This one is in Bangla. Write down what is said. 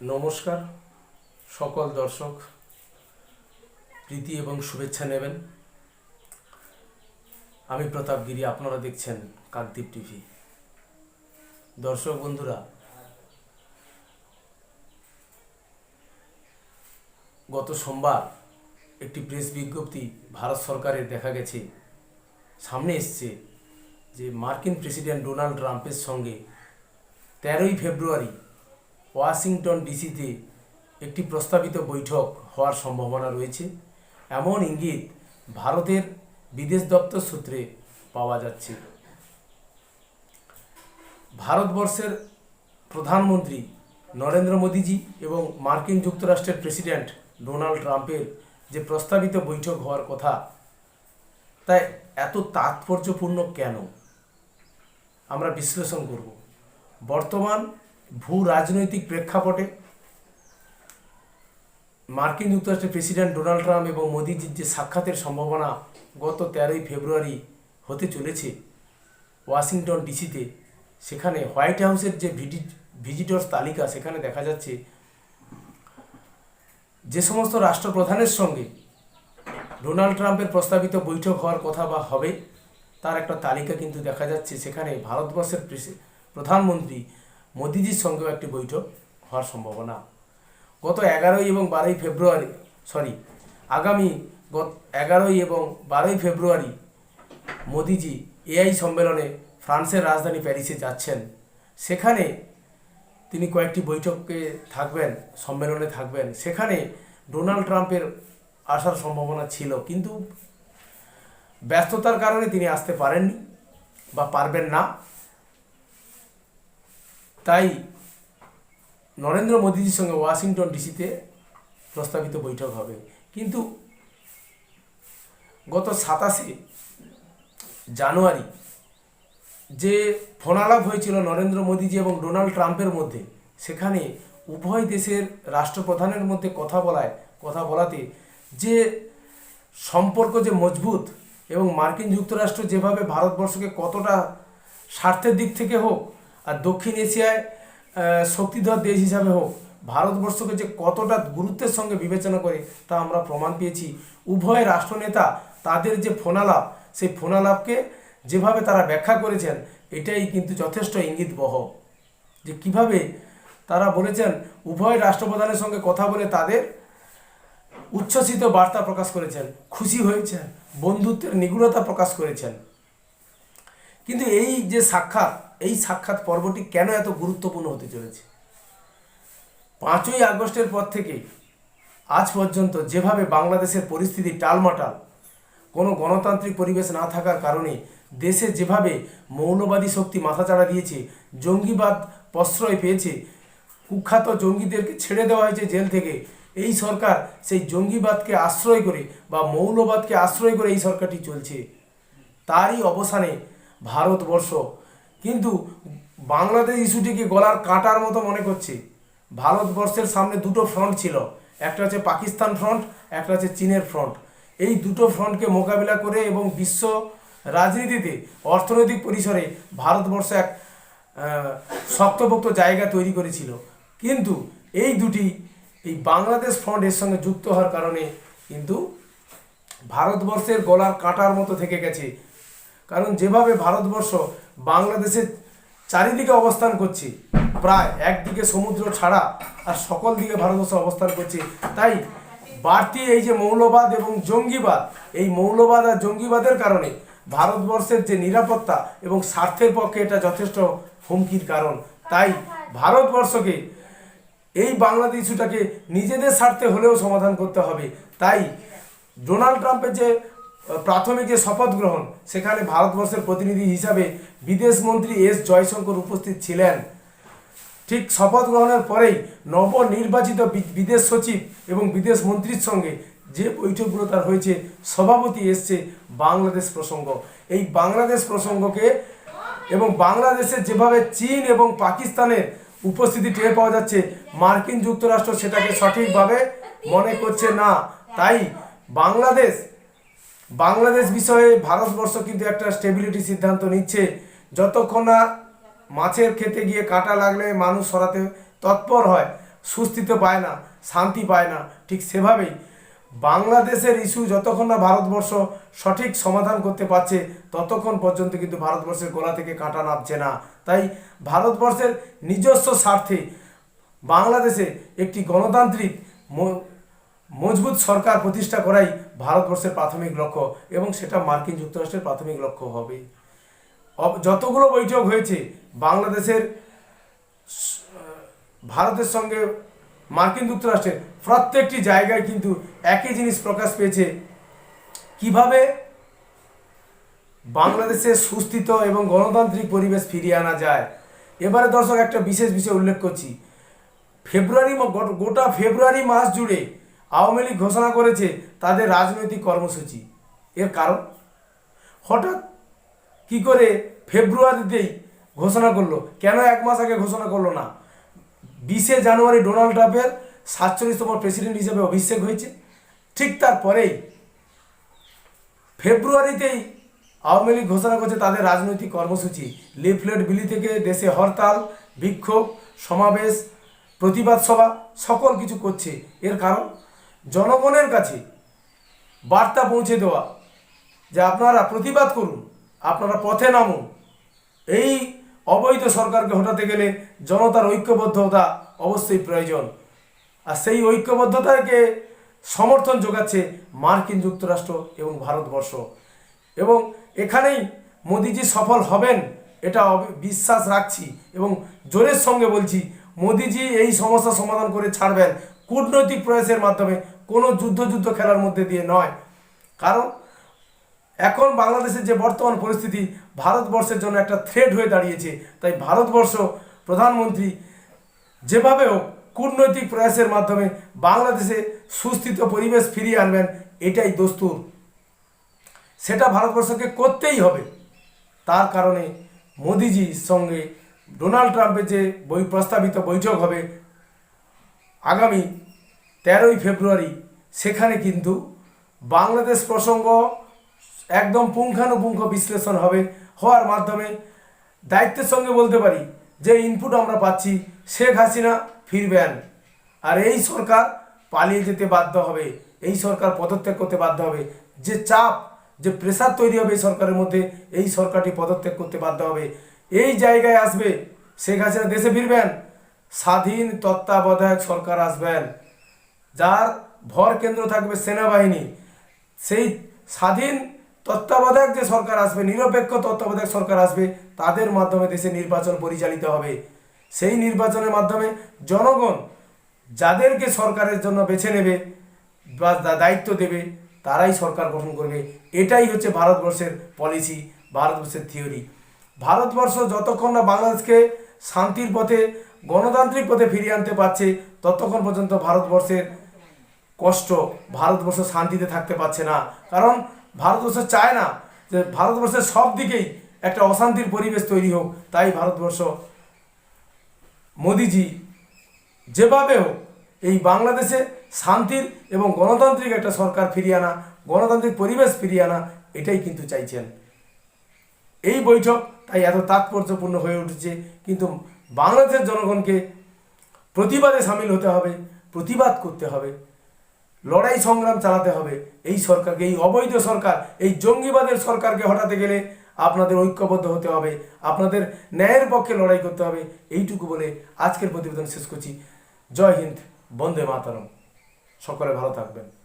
নমস্কার, সকল দর্শক, প্রীতি এবং শুভেচ্ছা নেবেন। আমি প্রতাপ গিরি, আপনারা দেখছেন কাকদ্বীপ টিভি। দর্শক বন্ধুরা, গত সোমবার একটি প্রেস বিজ্ঞপ্তি ভারত সরকারের দেখা গেছে। সামনে এসছে যে মার্কিন প্রেসিডেন্ট ডোনাল্ড ট্রাম্পের সঙ্গে তেরোই ফেব্রুয়ারি ওয়াশিংটন ডিসিতে একটি প্রস্তাবিত বৈঠক হওয়ার সম্ভাবনা রয়েছে। এমন ইঙ্গিত ভারতের বিদেশ দপ্তর সূত্রে পাওয়া যাচ্ছে। ভারতবর্ষের প্রধানমন্ত্রী নরেন্দ্র মোদীজি এবং মার্কিন যুক্তরাষ্ট্রের প্রেসিডেন্ট ডোনাল্ড ট্রাম্পের যে প্রস্তাবিত বৈঠক হওয়ার কথা তাই এত তাৎপর্যপূর্ণ কেন? আমরা বিশ্লেষণ করব। বর্তমান ভূ রাজনৈতিক প্রেক্ষাপটে মার্কিন যুক্তরাষ্ট্রের প্রেসিডেন্ট ডোনাল্ড ট্রাম্প এবং মোদিজির যে সাক্ষাতের সম্ভাবনা গত তেরোই ফেব্রুয়ারি হতে চলেছে ওয়াশিংটন ডিসিতে, সেখানে হোয়াইট হাউসের যে ভিজিট ভিজিটর্স তালিকা, সেখানে দেখা যাচ্ছে যে সমস্ত রাষ্ট্রপ্রধানের সঙ্গে ডোনাল্ড ট্রাম্পের প্রস্তাবিত বৈঠক হওয়ার কথা বা হবে, তার একটা তালিকা কিন্তু দেখা যাচ্ছে। সেখানে ভারতবর্ষের প্রধানমন্ত্রী মোদিজির সঙ্গেও একটি বৈঠক হওয়ার সম্ভাবনা। গত এগারোই এবং বারোই ফেব্রুয়ারি সরি আগামী গত এগারোই এবং বারোই ফেব্রুয়ারি মোদিজি এআই সম্মেলনে ফ্রান্সের রাজধানী প্যারিসে যাচ্ছেন। সেখানে তিনি কয়েকটি বৈঠকে থাকবেন, সম্মেলনে থাকবেন। সেখানে ডোনাল্ড ট্রাম্পের আসার সম্ভাবনা ছিল, কিন্তু ব্যস্ততার কারণে তিনি আসতে পারেননি বা পারবেন না। তাই নরেন্দ্র মোদীজির সঙ্গে ওয়াশিংটন ডিসিতে প্রস্তাবিত বৈঠক হবে। কিন্তু গত সাতাশে জানুয়ারি যে ফোনালাপ হয়েছিল নরেন্দ্র মোদীজি এবং ডোনাল্ড ট্রাম্পের মধ্যে, সেখানে উভয় দেশের রাষ্ট্রপ্রধানের মধ্যে কথা বলায়, কথা বলাতে যে সম্পর্ক যে মজবুত এবং মার্কিন যুক্তরাষ্ট্র যেভাবে ভারতবর্ষকে কতটা স্বার্থের দিক থেকে হোক আর দক্ষিণ এশিয়ায় শক্তিধর দেশ হিসাবে হোক, ভারতবর্ষকে যে কতটা গুরুত্বের সঙ্গে বিবেচনা করে তা আমরা প্রমাণ পেয়েছি। উভয় রাষ্ট্রনেতা তাদের যে ফোনালাপ, সেই ফোনালাপকে যেভাবে তারা ব্যাখ্যা করেছেন, এটাই কিন্তু যথেষ্ট ইঙ্গিতবহ। যে কীভাবে তারা বলেছেন, উভয় রাষ্ট্রপ্রধানের সঙ্গে কথা বলে তাদের উচ্ছ্বসিত বার্তা প্রকাশ করেছেন, খুশি হয়েছেন, বন্ধুত্বের নিগুড়তা প্রকাশ করেছেন। কিন্তু এই যে সাক্ষাৎ এই সাক্ষাৎ পর্বটি কেন এত গুরুত্বপূর্ণ হতে চলেছে? পাঁচই আগস্টের পর থেকে আজ পর্যন্ত যেভাবে বাংলাদেশের পরিস্থিতি টালমাটাল, কোনো গণতান্ত্রিক পরিবেশ না থাকার কারণে দেশে যেভাবে মৌলবাদী শক্তি মাথাচাড়া দিয়েছে, জঙ্গিবাদ প্রশ্রয় পেয়েছে, কুখ্যাত জঙ্গিদেরকে ছেড়ে দেওয়া হয়েছে জেল থেকে, এই সরকার সেই জঙ্গিবাদকে আশ্রয় করে বা মৌলবাদকে আশ্রয় করে এই সরকারটি চলছে, তারই অবসানে ভারতবর্ষ কিন্তু বাংলাদেশ ইস্যুটিকে গলার কাঁটার মতো মনে করছে। ভারতবর্ষের সামনে দুটো ফ্রন্ট ছিল। একটা হচ্ছে পাকিস্তান ফ্রন্ট একটা হচ্ছে চীনের ফ্রন্ট এই দুটো ফ্রন্টকে মোকাবিলা করে এবং বিশ্ব রাজনীতিতে অর্থনৈতিক পরিসরে ভারতবর্ষ এক শক্তপোক্ত জায়গা তৈরি করেছিল। কিন্তু এই দুটি, এই বাংলাদেশ ফ্রন্ট এর সঙ্গে যুক্ত হওয়ার কারণে কিন্তু ভারতবর্ষের গলার কাঁটার মতো থেকে গেছে। কারণ যেভাবে ভারতবর্ষ বাংলাদেশের চারিদিকে অবস্থান করছে। প্রায় একদিকে সমুদ্র ছাড়া আর সকল দিকে ভারতবর্ষ অবস্থান করছে। তাই বাড়তি এই যে মৌলবাদ এবং জঙ্গিবাদ, এই মৌলবাদ আর জঙ্গিবাদের কারণে ভারতবর্ষের যে নিরাপত্তা এবং স্বার্থের পক্ষে এটা যথেষ্ট হুমকির কারণ। তাই ভারতবর্ষকে এই বাংলাদেশ ইস্যুটাকে নিজেদের স্বার্থে হলেও সমাধান করতে হবে। তাই ডোনাল্ড ট্রাম্পের যে প্রাথমিক যে শপথ গ্রহণ, সেখানে ভারতবর্ষের প্রতিনিধি হিসাবে বিদেশ মন্ত্রী এস জয়শঙ্কর উপস্থিত ছিলেন। ঠিক শপথ গ্রহণের পরেই নবনির্বাচিত বিদেশ সচিব এবং বিদেশ মন্ত্রীর সঙ্গে যে বৈঠকগুলো তার হয়েছে, সভাপতি এসছে বাংলাদেশ প্রসঙ্গ। এই বাংলাদেশ প্রসঙ্গকে এবং বাংলাদেশে যেভাবে চীন এবং পাকিস্তানের উপস্থিতি টের পাওয়া যাচ্ছে, মার্কিন যুক্তরাষ্ট্র সেটাকে সঠিকভাবে মনে করছে না। তাই বাংলাদেশ বাংলাদেশ বিষয়ে ভারতবর্ষ কিন্তু একটা স্টেবিলিটি সিদ্ধান্ত নিচ্ছে। যতক্ষণ না মাছের খেতে গিয়ে কাঁটা লাগলে মানুষ সরাতে তৎপর হয়, সুস্থিতে পায় না, শান্তি পায় না, ঠিক সেভাবেই। বাংলাদেশের ইস্যু যতক্ষণ না ভারতবর্ষ সঠিক সমাধান করতে পারছে, ততক্ষণ পর্যন্ত কিন্তু ভারতবর্ষের গোলা থেকে কাঁটা নামছে না। তাই ভারতবর্ষের নিজস্ব স্বার্থে বাংলাদেশে একটি গণতান্ত্রিক মজবুত সরকার প্রতিষ্ঠা করাই ভারতবর্ষের প্রাথমিক লক্ষ্য এবং সেটা মার্কিন যুক্তরাষ্ট্রের প্রাথমিক লক্ষ্য হবে। যতগুলো বৈঠক হয়েছে, বাংলাদেশের ভারতের সঙ্গে মার্কিন যুক্তরাষ্ট্রের প্রত্যেকটি জায়গায় কিন্তু একই জিনিস প্রকাশ পেয়েছে। কীভাবে বাংলাদেশে সুস্থিত এবং গণতান্ত্রিক পরিবেশ ফিরিয়ে আনা যায়, এবারে দর্শক একটা বিশেষ বিষয় উল্লেখ করছি। ফেব্রুয়ারি গোটা ফেব্রুয়ারি মাস জুড়ে আওয়ামী লীগ ঘোষণা করেছে তাদের রাজনৈতিক কর্মসূচি। এর কারণ? হঠাৎ কি করে ফেব্রুয়ারিতেই ঘোষণা করল? কেন এক মাস আগে ঘোষণা করল না? বিশে জানুয়ারি ডোনাল্ড ট্রাম্পের সাতচল্লিশতম প্রেসিডেন্ট হিসেবে অভিষেক হয়েছে। ঠিক তারপরেই ফেব্রুয়ারিতেই আওয়ামী লীগ ঘোষণা করছে তাদের রাজনৈতিক কর্মসূচি। লিফলেট বিলি থেকে দেশে হরতাল, বিক্ষোভ, সমাবেশ, প্রতিবাদ সভা, সকল কিছু করছে। এর কারণ? জনগণের কাছে বার্তা পৌঁছে দেওয়া, যে আপনারা প্রতিবাদ করুন, আপনারা পথে নামুন। এই অবৈধ সরকারকে হটাতে গেলে জনতার ঐক্যবদ্ধতা অবশ্যই প্রয়োজন। আর সেই ঐক্যবদ্ধতাকে সমর্থন যোগাচ্ছে মার্কিন যুক্তরাষ্ট্র এবং ভারতবর্ষ। এবং এখানেই মোদিজি সফল হবেন, এটা বিশ্বাস রাখছি এবং জোরের সঙ্গে বলছি, মোদিজি এই সমস্যা সমাধান করে ছাড়বেন। কূটনৈতিক প্রয়াসের মাধ্যমে কোনো যুদ্ধ যুদ্ধ খেলার মধ্যে দিয়ে নয়। কারণ এখন বাংলাদেশের যে বর্তমান পরিস্থিতি, ভারতবর্ষের জন্য একটা থ্রেড হয়ে দাঁড়িয়েছে। তাই ভারতবর্ষ প্রধানমন্ত্রী যেভাবে হোক কূটনৈতিক প্রয়াসের মাধ্যমে বাংলাদেশে সুস্থিত পরিবেশ ফিরিয়ে আনবেন, এটাই দস্তুর। সেটা ভারতবর্ষকে করতেই হবে। তার কারণে মোদিজির সঙ্গে ডোনাল্ড ট্রাম্পের যে বই, প্রস্তাবিত বৈঠক হবে, আগামী তেরোই ফেব্রুয়ারি, সেখানে কিন্তু বাংলাদেশ প্রসঙ্গ একদম পুঙ্খানুপুঙ্খ বিশ্লেষণ হবে, হওয়ার মাধ্যমে দায়িত্বের সঙ্গে বলতে পারি যে ইনপুট আমরা পাচ্ছি, শেখ হাসিনা ফিরবেন আর এই সরকার পালিয়ে যেতে বাধ্য হবে, এই সরকার পদত্যাগ করতে বাধ্য হবে, যে চাপ, যে প্রেসার তৈরি হবে এই সরকারের মধ্যে, এই সরকারটি পদত্যাগ করতে বাধ্য হবে। এই জায়গায় আসবে, শেখ হাসিনা দেশে ফিরবেন, স্বাধীন তত্ত্বাবধায়ক সরকার আসবেন। যার ভর কেন্দ্র থাকবে সেনাবাহিনী, সেই স্বাধীন তত্ত্বাবধায়ক যে সরকার আসবে, নিরপেক্ষ তত্ত্বাবধায়ক সরকার আসবে, তাদের মাধ্যমে দেশে নির্বাচন পরিচালিত হবে। সেই নির্বাচনের মাধ্যমে জনগণ যাদেরকে সরকারের জন্য বেছে নেবে বা দায়িত্ব দেবে, তারাই সরকার গঠন করবে। এটাই হচ্ছে ভারতবর্ষের পলিসি ভারতবর্ষের থিওরি ভারতবর্ষ যতক্ষণ না বাংলাদেশকে শান্তির পথে, গণতান্ত্রিক পথে ফিরিয়ে আনতে পারছে, ততক্ষণ পর্যন্ত ভারতবর্ষের কষ্ট, ভারতবর্ষ শান্তিতে থাকতে পারছে না। কারণ ভারতবর্ষ চায় না যে ভারতবর্ষের সব দিকেই একটা অশান্তির পরিবেশ তৈরি হোক। তাই ভারতবর্ষ মোদিজি যেভাবে হোক এই বাংলাদেশে শান্তির এবং গণতান্ত্রিক একটা সরকার ফিরিয়ে আনা, গণতান্ত্রিক পরিবেশ ফিরিয়ে আনা, এটাই কিন্তু চাইছেন। এই বৈঠক তাই এত তাৎপর্যপূর্ণ হয়ে উঠেছে। কিন্তু বাংলাদেশের জনগণকে প্রতিবাদে সামিল হতে হবে, প্রতিবাদ করতে হবে। লড়াই সংগ্রাম চালাতে হবে। এই সরকারকে, এই অবৈধ সরকার, এই জঙ্গিবাদের সরকারকে হটাতে গেলে আপনাদের ঐক্যবদ্ধ হতে হবে, আপনাদের ন্যায়ের পক্ষে লড়াই করতে হবে। এইটুকু বলে আজকের প্রতিবেদন শেষ করছি। জয় হিন্দ, বন্দে মাতারম। সকলে ভালো থাকবেন।